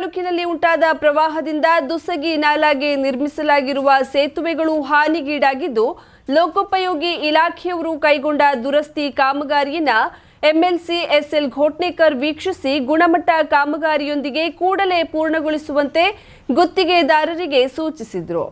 ತಾಲೂಕಿನಲ್ಲಿ ಉಂಟಾದ ಪ್ರವಾಹದಿಂದ ದುಸಗಿ ನಾಲಾಗೆ ನಿರ್ಮಿಸಲಾಗಿರುವ ಸೇತುವೆಗಳು ಹಾನಿಗೀಡಾಗಿದ್ದು, ಲೋಕೋಪಯೋಗಿ ಇಲಾಖೆಯವರು ಕೈಗೊಂಡ ದುರಸ್ತಿ ಕಾಮಗಾರಿಯನ್ನ ಎಂಎಲ್ಸಿ ಎಸ್ಎಲ್ ಘೋಟ್ನೇಕರ್ ವೀಕ್ಷಿಸಿ ಗುಣಮಟ್ಟ ಕಾಮಗಾರಿಯೊಂದಿಗೆ ಕೂಡಲೇ ಪೂರ್ಣಗೊಳಿಸುವಂತೆ ಗುತ್ತಿಗೆದಾರರಿಗೆ ಸೂಚಿಸಿದರು.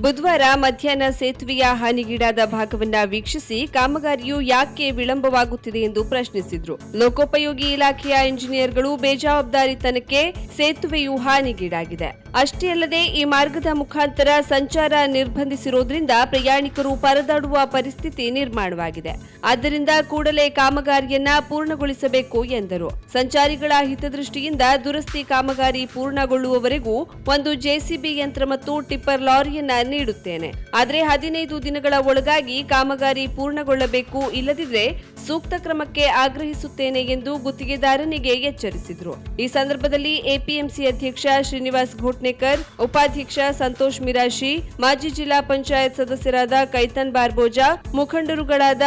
ಬುಧವಾರ ಮಧ್ಯಾಹ್ನ ಸೇತುವೆಯ ಹಾನಿಗೀಡಾದ ಭಾಗವನ್ನ ವೀಕ್ಷಿಸಿ ಕಾಮಗಾರಿಯು ಯಾಕೆ ವಿಳಂಬವಾಗುತ್ತಿದೆ ಎಂದು ಪ್ರಶ್ನಿಸಿದ್ರು. ಲೋಕೋಪಯೋಗಿ ಇಲಾಖೆಯ ಇಂಜಿನಿಯರ್ಗಳು ಬೇಜವಾಬ್ದಾರಿತನಕ್ಕೆ ಸೇತುವೆಯು ಹಾನಿಗೀಡಾಗಿದೆ. ಅಷ್ಟೇ ಅಲ್ಲದೆ ಈ ಮಾರ್ಗದ ಮುಖಾಂತರ ಸಂಚಾರ ನಿರ್ಬಂಧಿಸಿರುವುದರಿಂದ ಪ್ರಯಾಣಿಕರು ಪರದಾಡುವ ಪರಿಸ್ಥಿತಿ ನಿರ್ಮಾಣವಾಗಿದೆ. ಆದ್ದರಿಂದ ಕೂಡಲೇ ಕಾಮಗಾರಿಯನ್ನ ಪೂರ್ಣಗೊಳಿಸಬೇಕು ಎಂದರು. ಸಂಚಾರಿಗಳ ಹಿತದೃಷ್ಟಿಯಿಂದ ದುರಸ್ತಿ ಕಾಮಗಾರಿ ಪೂರ್ಣಗೊಳ್ಳುವವರೆಗೂ ಒಂದು ಜೆಸಿಬಿ ಯಂತ್ರ ಮತ್ತು ಟಿಪ್ಪರ್ ಲಾರಿಯನ್ನ ನೀಡುತ್ತೇನೆ. ಆದರೆ ಹದಿನೈದು ದಿನಗಳ ಒಳಗಾಗಿ ಕಾಮಗಾರಿ ಪೂರ್ಣಗೊಳ್ಳಬೇಕು ಇಲ್ಲದಿದ್ರೆ ಸೂಕ್ತ ಕ್ರಮಕ್ಕೆ ಆಗ್ರಹಿಸುತ್ತೇನೆ ಎಂದು ಗುತ್ತಿಗೆದಾರನಿಗೆ ಎಚ್ಚರಿಸಿದರು. ಈ ಸಂದರ್ಭದಲ್ಲಿ ಎಪಿಎಂಸಿ ಅಧ್ಯಕ್ಷ ಶ್ರೀನಿವಾಸ್ ಘೋಟ್ನೇಕರ್, ಉಪಾಧ್ಯಕ್ಷ ಸಂತೋಷ್ ಮಿರಾಶಿ, ಮಾಜಿ ಜಿಲ್ಲಾ ಪಂಚಾಯತ್ ಸದಸ್ಯರಾದ ಕೈತನ್ ಬಾರ್ಬೋಜಾ, ಮುಖಂಡರುಗಳಾದ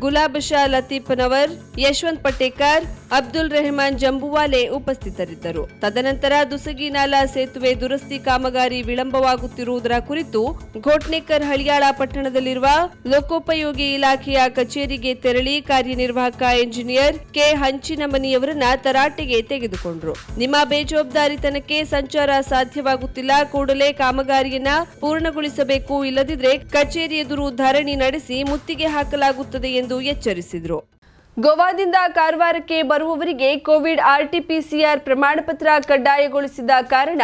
ಗುಲಾಬ್ ಶಾ ಲತೀಫ್ನವರ್, ಯಶವಂತ್ ಪಟೇಕರ್, ಅಬ್ದುಲ್ ರೆಹಮಾನ್ ಜಂಬುವಾಲೆ ಉಪಸ್ಥಿತರಿದ್ದರು. ತದನಂತರ ದುಸಗಿ ನಾಲಾ ಸೇತುವೆ ದುರಸ್ತಿ ಕಾಮಗಾರಿ ವಿಳಂಬವಾಗುತ್ತಿರುವುದರ ಕುರಿತು ಘೋಟ್ನೇಕರ್ ಹಳಿಯಾಳ ಪಟ್ಟಣದಲ್ಲಿರುವ ಲೋಕೋಪಯೋಗಿ ಇಲಾಖೆಯ ಕಚೇರಿಗೆ ತೆರಳಿ ಕಾರ್ಯನಿರ್ವಾಹಕ ಎಂಜಿನಿಯರ್ ಕೆ ಹಂಚಿನಮನಿಯವರನ್ನ ತರಾಟೆಗೆ ತೆಗೆದುಕೊಂಡರು. ನಿಮ್ಮ ಬೇಜವಾಬ್ದಾರಿತನಕ್ಕೆ ಸಂಚಾರ ಸಾಧ್ಯವಾಗುತ್ತಿಲ್ಲ. ಕೂಡಲೇ ಕಾಮಗಾರಿಯನ್ನ ಪೂರ್ಣಗೊಳಿಸಬೇಕು. ಇಲ್ಲದಿದ್ರೆ ಕಚೇರಿ ಎದುರು ಧರಣಿ ನಡೆಸಿ ಮುತ್ತಿಗೆ ಹಾಕಲಾಗುತ್ತದೆ ಎಂದು ಎಚ್ಚರಿಸಿದ್ರು. ಗೋವಾದಿಂದ ಕಾರವಾರಕ್ಕೆ ಬರುವವರಿಗೆ ಕೋವಿಡ್ ಆರ್ಟಿಪಿಸಿಆರ್ ಪ್ರಮಾಣಪತ್ರ ಕಡ್ಡಾಯಗೊಳಿಸಿದ ಕಾರಣ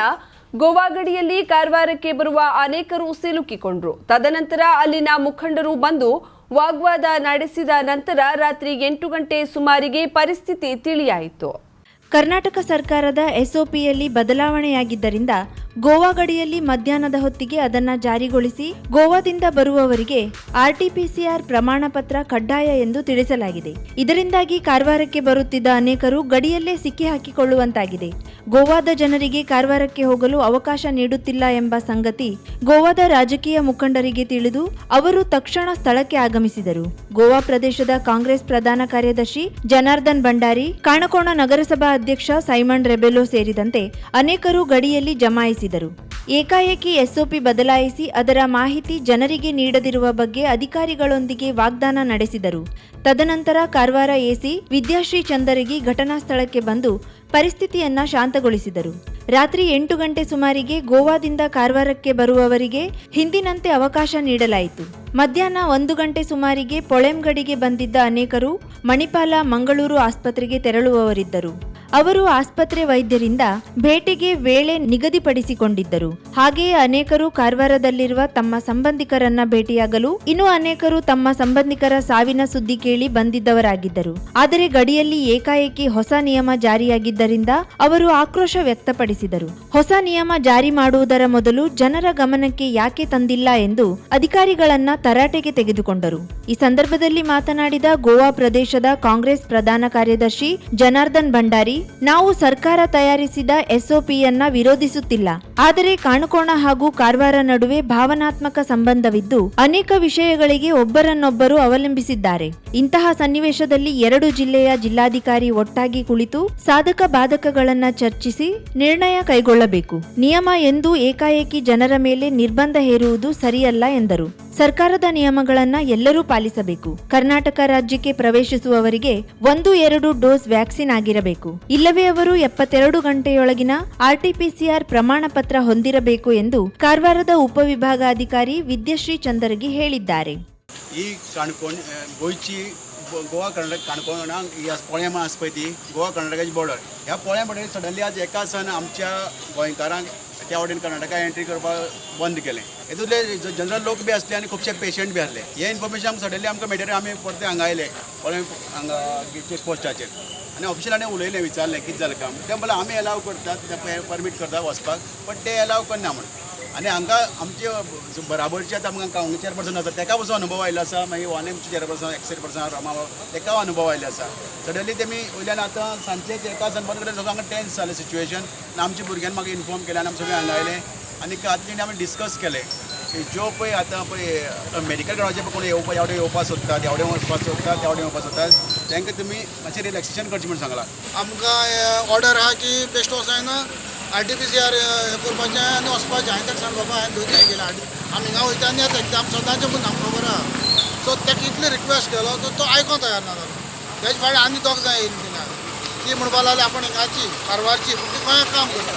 ಗೋವಾ ಗಡಿಯಲ್ಲಿ ಕಾರವಾರಕ್ಕೆ ಬರುವ ಅನೇಕರು ಸಿಲುಕಿಕೊಂಡರು. ತದನಂತರ ಅಲ್ಲಿನ ಮುಖಂಡರು ಬಂದು ವಾಗ್ವಾದ ನಡೆಸಿದ ನಂತರ ರಾತ್ರಿ ಎಂಟು ಗಂಟೆ ಸುಮಾರಿಗೆ ಪರಿಸ್ಥಿತಿ ತಿಳಿಯಾಯಿತು. ಕರ್ನಾಟಕ ಸರ್ಕಾರದ ಎಸ್ಒಪಿಯಲ್ಲಿ ಬದಲಾವಣೆಯಾಗಿದ್ದರಿಂದ ಗೋವಾ ಗಡಿಯಲ್ಲಿ ಮಧ್ಯಾಹ್ನದ ಹೊತ್ತಿಗೆ ಅದನ್ನು ಜಾರಿಗೊಳಿಸಿ ಗೋವಾದಿಂದ ಬರುವವರಿಗೆ ಆರ್ಟಿಪಿಸಿಆರ್ ಪ್ರಮಾಣ ಪತ್ರ ಕಡ್ಡಾಯ ಎಂದು ತಿಳಿಸಲಾಗಿದೆ. ಇದರಿಂದಾಗಿ ಕಾರವಾರಕ್ಕೆ ಬರುತ್ತಿದ್ದ ಅನೇಕರು ಗಡಿಯಲ್ಲೇ ಸಿಕ್ಕಿ ಹಾಕಿಕೊಳ್ಳುವಂತಾಗಿದೆ. ಗೋವಾದ ಜನರಿಗೆ ಕಾರವಾರಕ್ಕೆ ಹೋಗಲು ಅವಕಾಶ ನೀಡುತ್ತಿಲ್ಲ ಎಂಬ ಸಂಗತಿ ಗೋವಾದ ರಾಜಕೀಯ ಮುಖಂಡರಿಗೆ ತಿಳಿದು ಅವರು ತಕ್ಷಣ ಸ್ಥಳಕ್ಕೆ ಆಗಮಿಸಿದರು. ಗೋವಾ ಪ್ರದೇಶದ ಕಾಂಗ್ರೆಸ್ ಪ್ರಧಾನ ಕಾರ್ಯದರ್ಶಿ ಜನಾರ್ದನ್ ಭಂಡಾರಿ, ಕಾಣಕೋಣ ನಗರಸಭಾ ಅಧ್ಯಕ್ಷ ಸೈಮನ್ ರೆಬೆಲೋ ಸೇರಿದಂತೆ ಅನೇಕರು ಗಡಿಯಲ್ಲಿ ಜಮಾಯಿಸಿದರು. ಏಕಾಏಕಿ ಎಸ್ಒಪಿ ಬದಲಾಯಿಸಿ ಅದರ ಮಾಹಿತಿ ಜನರಿಗೆ ನೀಡದಿರುವ ಬಗ್ಗೆ ಅಧಿಕಾರಿಗಳೊಂದಿಗೆ ವಾಗ್ದಾನ ನಡೆಸಿದರು. ತದನಂತರ ಕಾರವಾರ ಎಸಿ ವಿದ್ಯಾಶ್ರೀ ಚಂದರಗಿ ಘಟನಾ ಸ್ಥಳಕ್ಕೆ ಬಂದು ಪರಿಸ್ಥಿತಿಯನ್ನ ಶಾಂತಗೊಳಿಸಿದರು. ರಾತ್ರಿ ಎಂಟು ಗಂಟೆ ಸುಮಾರಿಗೆ ಗೋವಾದಿಂದ ಕಾರವಾರಕ್ಕೆ ಬರುವವರಿಗೆ ಹಿಂದಿನಂತೆ ಅವಕಾಶ ನೀಡಲಾಯಿತು. ಮಧ್ಯಾಹ್ನ ಒಂದು ಗಂಟೆ ಸುಮಾರಿಗೆ ಪೊಳೆಂಗಡಿಗೆ ಬಂದಿದ್ದ ಅನೇಕರು ಮಣಿಪಾಲ ಮಂಗಳೂರು ಆಸ್ಪತ್ರೆಗೆ ತೆರಳುವವರಿದ್ದರು. ಅವರು ಆಸ್ಪತ್ರೆ ವೈದ್ಯರಿಂದ ಭೇಟಿಗೆ ವೇಳೆ ನಿಗದಿಪಡಿಸಿಕೊಂಡಿದ್ದರು. ಹಾಗೆಯೇ ಅನೇಕರು ಕಾರವಾರದಲ್ಲಿರುವ ತಮ್ಮ ಸಂಬಂಧಿಕರನ್ನ ಭೇಟಿಯಾಗಲು, ಇನ್ನು ಅನೇಕರು ತಮ್ಮ ಸಂಬಂಧಿಕರ ಸಾವಿನ ಸುದ್ದಿ ಕೇಳಿ ಬಂದಿದ್ದವರಾಗಿದ್ದರು. ಆದರೆ ಗಡಿಯಲ್ಲಿ ಏಕಾಏಕಿ ಹೊಸ ನಿಯಮ ಜಾರಿಯಾಗಿದ್ದರಿಂದ ಅವರು ಆಕ್ರೋಶ ವ್ಯಕ್ತಪಡಿಸಿದರು. ಹೊಸ ನಿಯಮ ಜಾರಿ ಮಾಡುವುದರ ಮೊದಲು ಜನರ ಗಮನಕ್ಕೆ ಯಾಕೆ ತಂದಿಲ್ಲ ಎಂದು ಅಧಿಕಾರಿಗಳನ್ನ ತರಾಟೆಗೆ ತೆಗೆದುಕೊಂಡರು. ಈ ಸಂದರ್ಭದಲ್ಲಿ ಮಾತನಾಡಿದ ಗೋವಾ ಪ್ರದೇಶದ ಕಾಂಗ್ರೆಸ್ ಪ್ರಧಾನ ಕಾರ್ಯದರ್ಶಿ ಜನಾರ್ದನ್ ಭಂಡಾರಿ ನಾವು ಸರ್ಕಾರ ತಯಾರಿಸಿದ ಎಸ್ಒಪಿಯನ್ನ ವಿರೋಧಿಸುತ್ತಿಲ್ಲ. ಆದರೆ ಕಾಣುಕೋಣ ಹಾಗೂ ಕಾರವಾರ ನಡುವೆ ಭಾವನಾತ್ಮಕ ಸಂಬಂಧವಿದ್ದು, ಅನೇಕ ವಿಷಯಗಳಿಗೆ ಒಬ್ಬರನ್ನೊಬ್ಬರು ಅವಲಂಬಿಸಿದ್ದಾರೆ. ಇಂತಹ ಸನ್ನಿವೇಶದಲ್ಲಿ ಎರಡು ಜಿಲ್ಲೆಯ ಜಿಲ್ಲಾಧಿಕಾರಿ ಒಟ್ಟಾಗಿ ಕುಳಿತು ಸಾಧಕ ಬಾಧಕಗಳನ್ನ ಚರ್ಚಿಸಿ ನಿರ್ಣಯ ಕೈಗೊಳ್ಳಬೇಕು. ನಿಯಮ ಎಂದು ಏಕಾಏಕಿ ಜನರ ಮೇಲೆ ನಿರ್ಬಂಧ ಹೇರುವುದು ಸರಿಯಲ್ಲ ಎಂದರು. ಸರ್ಕಾರದ ನಿಯಮಗಳನ್ನ ಎಲ್ಲರೂ ಪಾಲಿಸಬೇಕು ಕರ್ನಾಟಕ ರಾಜ್ಯಕ್ಕೆ ಪ್ರವೇಶಿಸುವವರಿಗೆ ಒಂದು ಎರಡು ಡೋಸ್ ವ್ಯಾಕ್ಸಿನ್ ಆಗಿರಬೇಕು ಇಲ್ಲವೇ ಅವರು ಎಪ್ಪತ್ತೆರಡು ಗಂಟೆಯೊಳಗಿನ ಆರ್ಟಿಪಿಸಿಆರ್ ಪ್ರಮಾಣ ಪತ್ರ ಹೊಂದಿರಬೇಕು ಎಂದು ಕಾರವಾರದ ಉಪವಿಭಾಗಾಧಿಕಾರಿ ವಿದ್ಯಶ್ರೀ ಚಂದರಗಿ ಹೇಳಿದ್ದಾರೆ ही काणकोण गोंयची गो- गोवा कर्नाटक काणकोणाक ही आस- पोळ्यां आसा पळय ती गोवा कर्नाटकाची बॉर्डर ह्या पोळ्या बॉर्डर सडनली आज एका सन आमच्या गोंयकारांक त्या वटेन कर्नाटका एंट्री करपाक बंद केलें. हेतूंतले जनरल लोक बी आसले आनी खुबशे पेशंट बी आसले हे इन्फॉर्मेशन आमकां सडनली आमकां मेळटरी आमी परते हांगा आयले पोळ्या हांगा चेक पोस्टाचेर आनी ऑफिशलांनी उलयलें विचारलें कितें जालें काम? तें म्हणलें आमी एलाव करतात ते परमीट करतात वचपाक बट ते एलाव करना म्हणून. आनी हांगा आमचे बराबरचे आतां आमकां हांगा चेअरपर्सन आसा ताका पसून अनुभव आयलो आसा. मागीर वन एमचे चेअरपर्सन एक्सेट पर्सन रमा ताका अनुभव आयलो आसा. सडनली तेमी वयल्यान आतां सांजचे एका सन बंद कडेन सगळें हांगा टेन्स जालें सिच्युएशन आनी आमच्या भुरग्यांनी म्हाका इन्फॉर्म केलें आनी आमी सगळें हांगा आयले आनी आतां आमी डिस्कस केलें की ज्यो पळय आतां पळय मेडिकल ग्राउंडाचेर कोण येवपा एवढे येवपाक सोदतात एवढे वचपाक सोदतात एवढे येवपाक सोदतात तांकां तुमी मातशें रिलॅक्सेशन करचें म्हण सांगलां. आमकां ऑर्डर आहा की बेश्टो वचना R T P C R करपाचें आनी वचपाचें हांवें ताका सांग बाबा हांवें दोन हें केलें आमी हिंगा वयता आनी येता कित्याक आमी स्वताचें पूण आमकां खबर आहा सो ताका इतली रिक्वेस्ट केलो तो तो आयकोंक तयार ना जालो तेजे फाटी आनी दोग जाय येयली तिंगा ती म्हणपा लागली आपण हिंगाची कारवारची पूण ती गोंयाक काम करता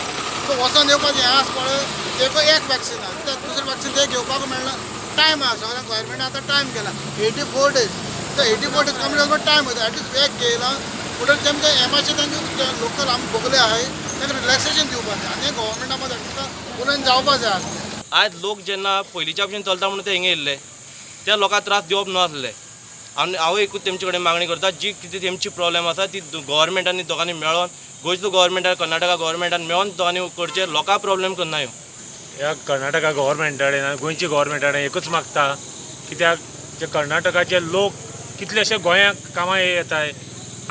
सो वचोन येवपाचें हें आसा पळय तेका एक वॅक्सिन आहा. कित्याक दुसरें वॅक्सिन ते घेवपाक मेळना टायम आहा सगळ्यांक गोवोरमेंटान आतां टायम केला. एटी फोर डेज तो eighty four days complete time वयता एटलीस्ट वॅक घेयला पूण तेमकां एमाचे मातशें तांकां लोकल आमी भोगले आहाय ताका रिलॅक्सेशन दिवपा जाय आनी गोवोरमेंटा मदीं ताका उलयन जावपा जाय आसलें आज लोक जेन्ना पयलींच्या भशेन चलता म्हणून ते हिंगा येयल्ले त्या लोकांक त्रास दिवप नासले आनी हांव एकूच तेमचे कडेन मागणी करता जी कितें तेमची प्रॉब्लेम आसा ती गोवोरमेंटांनी दोगांनी मेळोन गोंयचो गोवोरमेंटान कर्नाटका गोवोरमेंटान मेळोन दोगांनी करचे लोकां प्रॉब्लेम करनायो ह्या कर्नाटका गव्हर्मेंटान आनी गोंयच्या गव्हर्मेंटान एकूच मागता कित्याक जे कर्नाटकाचे लोक कितलेशे गोंयांक कामां येताय.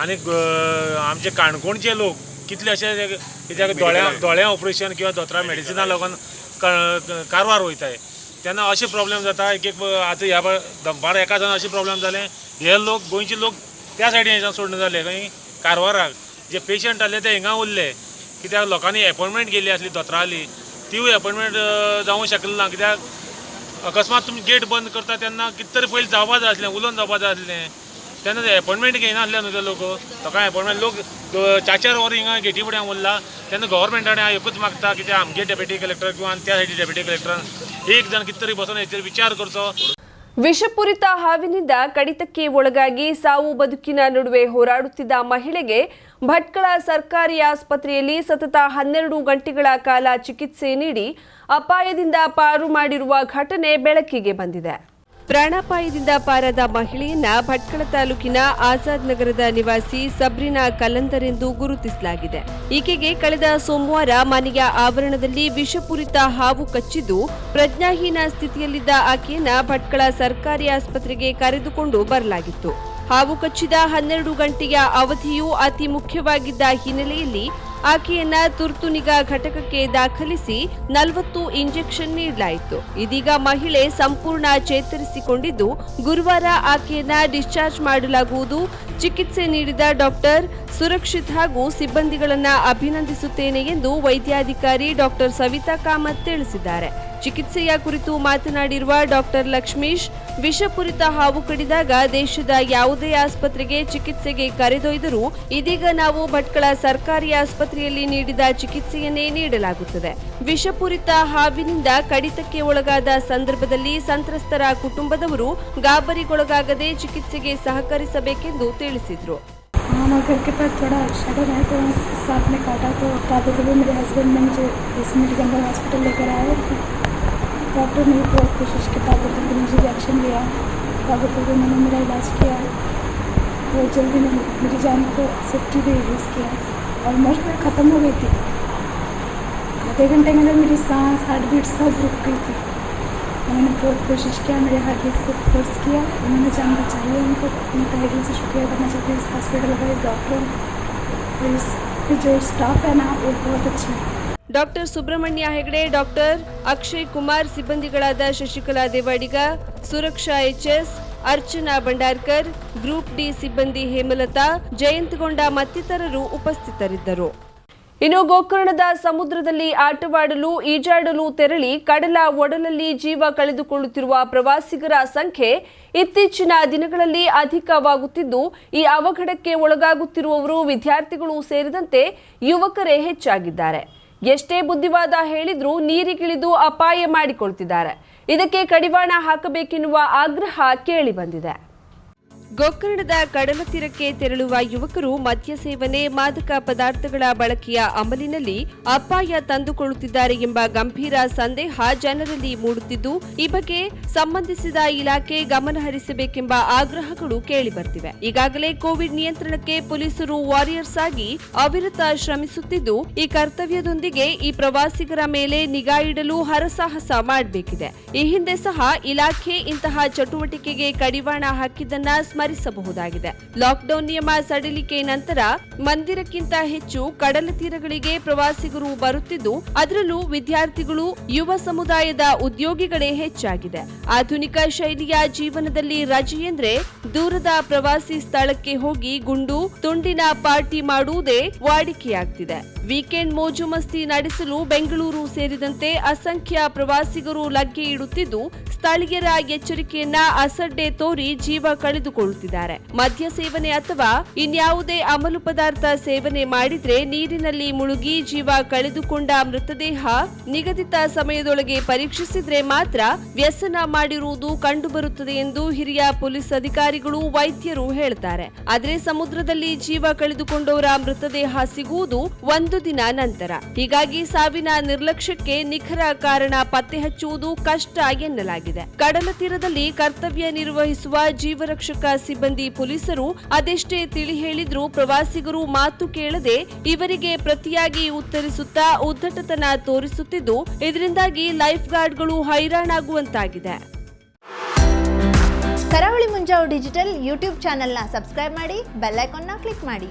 आनी ग- आमचे काणकोणचे लोक कितलेशे जे- कित्याक दोळ्या दोळ्या ऑपरेशन किंवा दोतोरा मेडिसिना लागून क- कारवार वयताय तेन्ना अशे प्रॉब्लेम जाता एक एक आतां ह्या दंपार एका जाण अशे प्रॉब्लेम जाले हे लोक गोंयचे लोक त्या सायडीन सोडून जाले खंय कारवाराक जे पेशंट आसले ते हिंगा उरले. कित्याक लोकांनी एपॉयंटमेंट केली आसली दोतोराली तीवूय एपॉयंटमेंट जावंक शकलें ना. कित्याक अकस्मात तुमी गेट बंद करता तेन्ना कितें तरी पयलीं जावपा जाय आसलें उलोवन जावपा जाय आसलें तेन्ना ते एपॉयंटमेंट घेयनासले न्हू ते लोक लोकांक एपॉयंटमेंट लोक अ, चार चार वर हिंगा गेटी फुड्यान उरला तेन्ना गव्हर्मेंटान हांव एकूच मागता कित्याक आमगे डेप्युटी कलेक्टर किंवा आनी त्या सायडी डेप्युटी कलेक्टरान एक जण कितें तरी बसून हेचेर विचार करचो ವಿಷಪೂರಿತ ಹಾವಿನಿಂದ ಕಡಿತಕ್ಕೆ ಒಳಗಾಗಿ ಸಾವು ಬದುಕಿನ ನಡುವೆ ಹೋರಾಡುತ್ತಿದ್ದ ಮಹಿಳೆಗೆ ಭಟ್ಕಳ ಸರ್ಕಾರಿ ಆಸ್ಪತ್ರೆಯಲ್ಲಿ ಸತತ ಹನ್ನೆರಡು ಗಂಟೆಗಳ ಕಾಲ ಚಿಕಿತ್ಸೆ ನೀಡಿ ಅಪಾಯದಿಂದ ಪಾರು ಮಾಡಿರುವ ಘಟನೆ ಬೆಳಕಿಗೆ ಬಂದಿದೆ ಪ್ರಾಣಾಪಾಯದಿಂದ ಪಾರಾದ ಮಹಿಳೆಯನ್ನ ಭಟ್ಕಳ ತಾಲೂಕಿನ ಆಜಾದ್ ನಗರದ ನಿವಾಸಿ ಸಬ್ರಿನಾ ಕಲಂದರ್ ಎಂದು ಗುರುತಿಸಲಾಗಿದೆ. ಈಕೆಗೆ ಕಳೆದ ಸೋಮವಾರ ಮನೆಯ ಆವರಣದಲ್ಲಿ ವಿಷಪೂರಿತ ಹಾವು ಕಚ್ಚಿದ್ದು ಪ್ರಜ್ಞಾಹೀನ ಸ್ಥಿತಿಯಲ್ಲಿದ್ದ ಆಕೆಯನ್ನ ಭಟ್ಕಳ ಸರ್ಕಾರಿ ಆಸ್ಪತ್ರೆಗೆ ಕರೆದುಕೊಂಡು ಬರಲಾಗಿತ್ತು. ಹಾವು ಕಚ್ಚಿದ ಹನ್ನೆರಡು ಗಂಟೆಯ ಅವಧಿಯು ಅತಿ ಮುಖ್ಯವಾಗಿದ್ದ ಹಿನ್ನೆಲೆಯಲ್ಲಿ ಆಕೆಯನ್ನ ತುರ್ತು ನಿಗಾ ಘಟಕಕ್ಕೆ ದಾಖಲಿಸಿ ನಲವತ್ತು ಇಂಜೆಕ್ಷನ್ ನೀಡಲಾಯಿತು. ಇದೀಗ ಮಹಿಳೆ ಸಂಪೂರ್ಣ ಚೇತರಿಸಿಕೊಂಡಿದ್ದು ಗುರುವಾರ ಆಕೆಯನ್ನ ಡಿಸ್ಚಾರ್ಜ್ ಮಾಡಲಾಗುವುದು. ಚಿಕಿತ್ಸೆ ನೀಡಿದ ಡಾಕ್ಟರ್ ಸುರಕ್ಷಿತ್ ಹಾಗೂ ಸಿಬ್ಬಂದಿಗಳನ್ನು ಅಭಿನಂದಿಸುತ್ತೇನೆ ಎಂದು ವೈದ್ಯಾಧಿಕಾರಿ ಡಾಕ್ಟರ್ ಸವಿತಾ ಕಾಮತ್ ತಿಳಿಸಿದ್ದಾರೆ. ಚಿಕಿತ್ಸೆಯ ಕುರಿತು ಮಾತನಾಡಿರುವ ಡಾಕ್ಟರ್ ಲಕ್ಷ್ಮೀಶ್ ವಿಷಪೂರಿತ ಹಾವು ಕಡಿದಾಗ ದೇಶದ ಯಾವುದೇ ಆಸ್ಪತ್ರೆಗೆ ಚಿಕಿತ್ಸೆಗೆ ಕರೆದೊಯ್ದರೂ ಇದೀಗ ನಾವು ಭಟ್ಕಳ ಸರ್ಕಾರಿ ಆಸ್ಪತ್ರೆಯಲ್ಲಿ ನೀಡಿದ ಚಿಕಿತ್ಸೆಯನ್ನೇ ನೀಡಲಾಗುತ್ತದೆ. ವಿಷಪೂರಿತ ಹಾವಿನಿಂದ ಕಡಿತಕ್ಕೆ ಒಳಗಾದ ಸಂದರ್ಭದಲ್ಲಿ ಸಂತ್ರಸ್ತರ ಕುಟುಂಬದವರು ಗಾಬರಿಗೊಳಗಾಗದೆ ಚಿಕಿತ್ಸೆಗೆ ಸಹಕರಿಸಬೇಕೆಂದು ತಿಳಿಸಿದರು हमारे घर के पास थोड़ा शटर है तो वहाँ साथ में काटा तो काटे के लिए मेरे हस्बैंड ने मुझे बीस मिनट के अंदर हॉस्पिटल लेकर आए थे डॉक्टर ने भी बहुत कोशिश की ताबड़तोड़ के मुझे रिएक्शन लिया ताबड़तोड़ के मैंने मेरा इलाज किया बहुत जल्दी ने मेरी जान को सेफ्टी भी यूज़ किया ऑलमोस्ट मैं ख़त्म हो गई थी आधे घंटे के अंदर मेरी सांस हार्ट बीट सब रुक गई थी उन्होंने बहुत कोशिश किया मेरे हार्ट को फोर्स किया उन्होंने जान बचाई है उनको अपनी तहरीर से शुक्रिया करना चाहती हूँ इस हॉस्पिटल का डॉक्टर इस जो स्टाफ है ना वो बहुत अच्छा है doctor Subrahmanya Hegde doctor Akshay Kumar ಸಿಬ್ಬಂದಿಗಳಾದ Shashikala Devadiga Suraksha H S Archana Bhandarkar group D ಸಿಬ್ಬಂದಿ ಹೇಮಲತಾ ಜಯಂತ್ಗೊಂಡ ಮತ್ತಿತರರು ಉಪಸ್ಥಿತರಿದ್ದರು ಇನ್ನು ಗೋಕರ್ಣದ ಸಮುದ್ರದಲ್ಲಿ ಆಟವಾಡಲು, ಈಜಾಡಲು ತೆರಳಿ ಕಡಲ ಒಡಲಲ್ಲಿ ಜೀವ ಕಳೆದುಕೊಳ್ಳುತ್ತಿರುವ ಪ್ರವಾಸಿಗರ ಸಂಖ್ಯೆ ಇತ್ತೀಚಿನ ದಿನಗಳಲ್ಲಿ ಅಧಿಕವಾಗುತ್ತಿದ್ದು, ಈ ಅವಘಡಕ್ಕೆ ಒಳಗಾಗುತ್ತಿರುವವರು ವಿದ್ಯಾರ್ಥಿಗಳು ಸೇರಿದಂತೆ ಯುವಕರೇ ಹೆಚ್ಚಾಗಿದ್ದಾರೆ. ಎಷ್ಟೇ ಬುದ್ಧಿವಾದ ಹೇಳಿದ್ರೂ ನೀರಿಗಿಳಿದು ಅಪಾಯ ಮಾಡಿಕೊಳ್ತಿದ್ದಾರೆ. ಇದಕ್ಕೆ ಕಡಿವಾಣ ಹಾಕಬೇಕೆನ್ನುವ ಆಗ್ರಹ ಕೇಳಿ ಬಂದಿದೆ. ಗೋಕರ್ಣದ ಕಡಲ ತೀರಕ್ಕೆ ತೆರಳುವ ಯುವಕರು ಮದ್ಯ ಸೇವನೆ, ಮಾದಕ ಪದಾರ್ಥಗಳ ಬಳಕೆಯ ಅಮಲಿನಲ್ಲಿ ಅಪಾಯ ತಂದುಕೊಳ್ಳುತ್ತಿದ್ದಾರೆ ಎಂಬ ಗಂಭೀರ ಸಂದೇಹ ಜನರಲ್ಲಿ ಮೂಡುತ್ತಿದ್ದು, ಈ ಬಗ್ಗೆ ಸಂಬಂಧಿಸಿದ ಇಲಾಖೆ ಗಮನ ಹರಿಸಬೇಕೆಂಬ ಆಗ್ರಹಗಳು ಕೇಳಿಬರ್ತಿವೆ. ಈಗಾಗಲೇ ಕೋವಿಡ್ ನಿಯಂತ್ರಣಕ್ಕೆ ಪೊಲೀಸರು ವಾರಿಯರ್ಸ್ ಆಗಿ ಅವಿರತ ಶ್ರಮಿಸುತ್ತಿದ್ದು, ಈ ಕರ್ತವ್ಯದೊಂದಿಗೆ ಈ ಪ್ರವಾಸಿಗರ ಮೇಲೆ ನಿಗಾ ಇಡಲು ಹರಸಾಹಸ ಮಾಡಬೇಕಿದೆ. ಈ ಹಿಂದೆ ಸಹ ಇಲಾಖೆ ಇಂತಹ ಚಟುವಟಿಕೆಗೆ ಕಡಿವಾಣ ಹಾಕಿದ್ದನ್ನ ಸ್ಮರಿಸಬಹುದಾಗಿದೆ ಲಾಕ್ಡೌನ್ ನಿಯಮ ಸಡಿಲಿಕೆ ನಂತರ ಮಂದಿರಕ್ಕಿಂತ ಹೆಚ್ಚು ಕಡಲ ತೀರಗಳಿಗೆ ಪ್ರವಾಸಿಗರು ಬರುತ್ತಿದ್ದು, ಅದರಲ್ಲೂ ವಿದ್ಯಾರ್ಥಿಗಳು, ಯುವ ಸಮುದಾಯದ ಉದ್ಯೋಗಿಗಳೇ ಹೆಚ್ಚಾಗಿದೆ. ಆಧುನಿಕ ಶೈಲಿಯ ಜೀವನದಲ್ಲಿ ರಜೆ ಎಂದ್ರೆ ದೂರದ ಪ್ರವಾಸಿ ಸ್ಥಳಕ್ಕೆ ಹೋಗಿ ಗುಂಡು, ತುಂಡಿನ ಪಾರ್ಟಿ ಮಾಡುವುದೇ ವಾಡಿಕೆಯಾಗ್ತಿದೆ. ವೀಕೆಂಡ್ ಮೋಜು ಮಸ್ತಿ ನಡೆಸಲು ಬೆಂಗಳೂರು ಸೇರಿದಂತೆ ಅಸಂಖ್ಯ ಪ್ರವಾಸಿಗರು ಲಗ್ಗೆ ಇಡುತ್ತಿದ್ದು, ಸ್ಥಳೀಯರ ಎಚ್ಚರಿಕೆಯನ್ನ ಅಸಡ್ಡೆ ತೋರಿ ಜೀವ ಕಳೆದುಕೊಳ್ಳುತ್ತಿದ್ದಾರೆ. ಮದ್ಯ ಸೇವನೆ ಅಥವಾ ಇನ್ಯಾವುದೇ ಅಮಲು ಪದಾರ್ಥ ಸೇವನೆ ಮಾಡಿದ್ರೆ ನೀರಿನಲ್ಲಿ ಮುಳುಗಿ ಜೀವ ಕಳೆದುಕೊಂಡ ಮೃತದೇಹ ನಿಗದಿತ ಸಮಯದೊಳಗೆ ಪರೀಕ್ಷಿಸಿದ್ರೆ ಮಾತ್ರ ವ್ಯಸನ ಮಾಡಿರುವುದು ಕಂಡುಬರುತ್ತದೆ ಎಂದು ಹಿರಿಯ ಪೊಲೀಸ್ ಅಧಿಕಾರಿಗಳು ವೈದ್ಯರು ಹೇಳ್ತಾರೆ. ಆದರೆ ಸಮುದ್ರದಲ್ಲಿ ಜೀವ ಕಳೆದುಕೊಂಡವರ ಮೃತದೇಹ ಸಿಗುವುದು ಒಂದು ದಿನ ನಂತರ. ಹೀಗಾಗಿ ಸಾವಿನ ನಿರ್ಲಕ್ಷ್ಯಕ್ಕೆ ನಿಖರ ಕಾರಣ ಪತ್ತೆ ಹಚ್ಚುವುದು ಕಷ್ಟ ಎನ್ನಲಾಗಿದೆ. ಕಡಲ ತೀರದಲ್ಲಿ ಕರ್ತವ್ಯ ನಿರ್ವಹಿಸುವ ಜೀವರಕ್ಷಕ ಸಿಬ್ಬಂದಿ ಪೊಲೀಸರು ಅದೆಷ್ಟೇ ತಿಳಿ ಹೇಳಿದ್ರೂ ಪ್ರವಾಸಿಗರು ಮಾತು ಕೇಳದೆ ಇವರಿಗೆ ಪ್ರತಿಯಾಗಿ ಉತ್ತರಿಸುತ್ತಾ ಉದ್ದಟತನ ತೋರಿಸುತ್ತಿದ್ದು, ಇದರಿಂದಾಗಿ ಲೈಫ್ ಗಾರ್ಡ್ಗಳು ಹೈರಾಣಾಗುವಂತಾಗಿದೆ. ಕರಾವಳಿ ಮುಂಜಾವು ಡಿಜಿಟಲ್ ಯೂಟ್ಯೂಬ್ ಚಾನೆಲ್ನ ಸಬ್ಸ್ಕ್ರೈಬ್ ಮಾಡಿ, ಬೆಲ್ ಐಕಾನ್ನ ಕ್ಲಿಕ್ ಮಾಡಿ.